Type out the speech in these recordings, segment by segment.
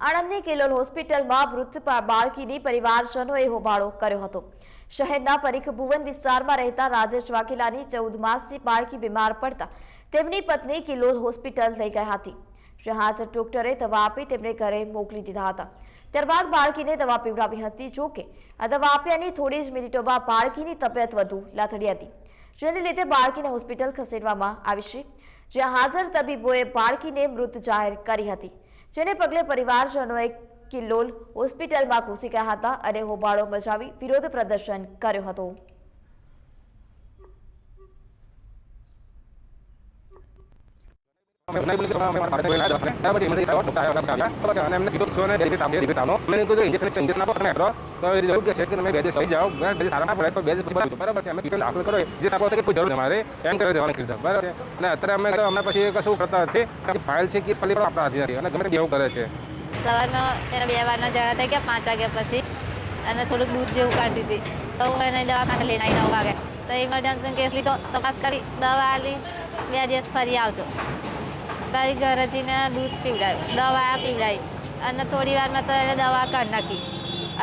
આણંદની કિલોલ હોસ્પિટલમાં મૃત બાળકીની પરિવારજનોએ હોબાળો કર્યો હતો. શહેરના પરીખ ભુવન વિસ્તારમાં રહેતા રાજેશ વાઘેલાની ચૌદ માસથી બાળકી બીમાર પડતા તેમની પત્ની કિલોલ હોસ્પિટલ લઈ ગઈ હતી. જ્યાં હાજર ડોક્ટરે દવા આપી તેમને ઘરે મોકલી દીધા હતા. ત્યારબાદ બાળકીને દવા પીવડાવી હતી. જોકે આ દવા આપ્યાની થોડી જ મિનિટોમાં બાળકીની તબિયત વધુ લથડી હતી. જેને લીધે બાળકીને હોસ્પિટલ ખસેડવામાં આવી છે. જ્યાં હાજર તબીબોએ બાળકીને મૃત જાહેર કરી હતી. જેને પગલે પરિવારજનોએ કિલ્લોલ હોસ્પિટલમાં ઘૂસી ગયા હતા અને હોબાળો મચાવી વિરોધ પ્રદર્શન કર્યો હતો. સવારમાં તેને બે વારના જવા પાંચ વાગ્યા પછી. અને થોડુંક દૂધ જેવું કાઢી હતી. તો એને દવાખાને નવ વાગે. તો ઇમરજન્સી કેસ લીધો તપાસ કરી, દવા આલી, બે દિવસ ફરી આવજો. તારી ઘરેથીને દૂધ પીવડાવ્યું, દવા પીવડાવી અને થોડી વારમાં તો એને દવા કાઢી નાખી.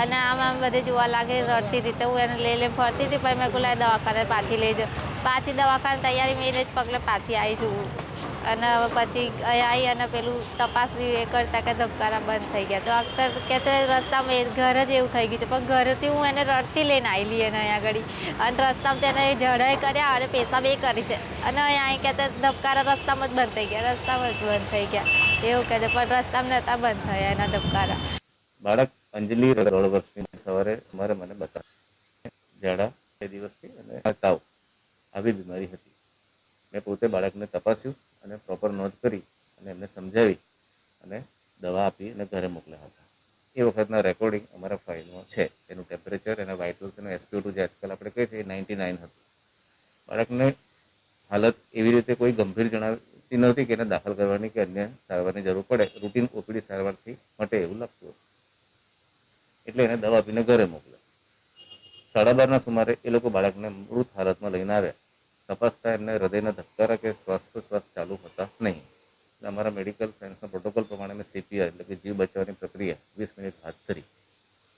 અને આમ આમ બધે જોવા લાગે રડતી હતી તો હું એને લઈ લઈને ફરતી હતી, પછી મેં કહું લાય દવાખાને પાછી લઈ જાઉં પાછી દવાખાને તૈયારી મેં જ પગલે પાછી આવી છું. અને પછી અહીંયા આવી અને પેલું તપાસ એ કરતા કે ધબકારા બંધ થઈ ગયા. તો ડૉક્ટર કહે છે રસ્તામાં ઘર જ એવું થઈ ગયું છે. પણ ઘરેથી હું એને રડતી લઈને આવેલી એને અહીંયા આગળ. અને રસ્તામાં તેને જડાઈ કર્યા અને પેશાબ એ કરી છે. અને અહીંયા અહીં ધબકારા રસ્તામાં જ બંધ થઈ ગયા. રસ્તામાં જ બંધ થઈ ગયા. એવું કહે છે. પણ રસ્તામાં નહોતા બંધ થયા એના ધબકારા. બાળક અંજલિ દોઢ વર્ષની સવારે મારે મને બતાવ્યું ઝાડા બે દિવસથી અને તાવ. આવી બીમારી હતી. મેં પોતે બાળકને તપાસ્યું અને પ્રોપર નોંધ કરી અને એમને સમજાવી અને દવા આપી અને ઘરે મોકલ્યા હતા. એ વખતના રેકોર્ડિંગ અમારા ફાઇલમાં છે. એનું ટેમ્પરેચર એના વાઇટલ્સ અને એસપીઓ જે આજકાલ આપણે કહીએ છીએ નાઇન્ટી નાઇન હતું. બાળકને હાલત એવી રીતે કોઈ ગંભીર જણાવતી નહોતી કે એને દાખલ કરવાની કે અન્ય સારવારની જરૂર પડે. રૂટીન ઓપીડી સારવારથી માટે એવું લાગતું હતું. એટલે એને દવા આપીને ઘરે મોકલ્યો. સાડા બારના સુમારે એ લોકો બાળકને મૃત હાલતમાં લઈને આવ્યા. તપાસતા એમને હૃદયના ધબકારા કે શ્વાસોશ્વાસ ચાલુ હતા નહીં. એટલે અમારા મેડિકલ સાયન્સના પ્રોટોકોલ પ્રમાણે મેં સીપીઆર એટલે કે જીવ બચાવવાની પ્રક્રિયા વીસ મિનિટ હાથ ધરી.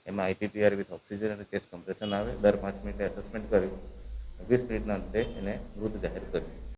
એમાં આઈપીપીઆર વિથ ઓક્સિજન અને ચેસ્ટ કમ્પ્રેશન આવે. દર પાંચ મિનિટે એસેસમેન્ટ કર્યું. વીસ મિનિટના અંતે એને મૃત જાહેર કર્યું.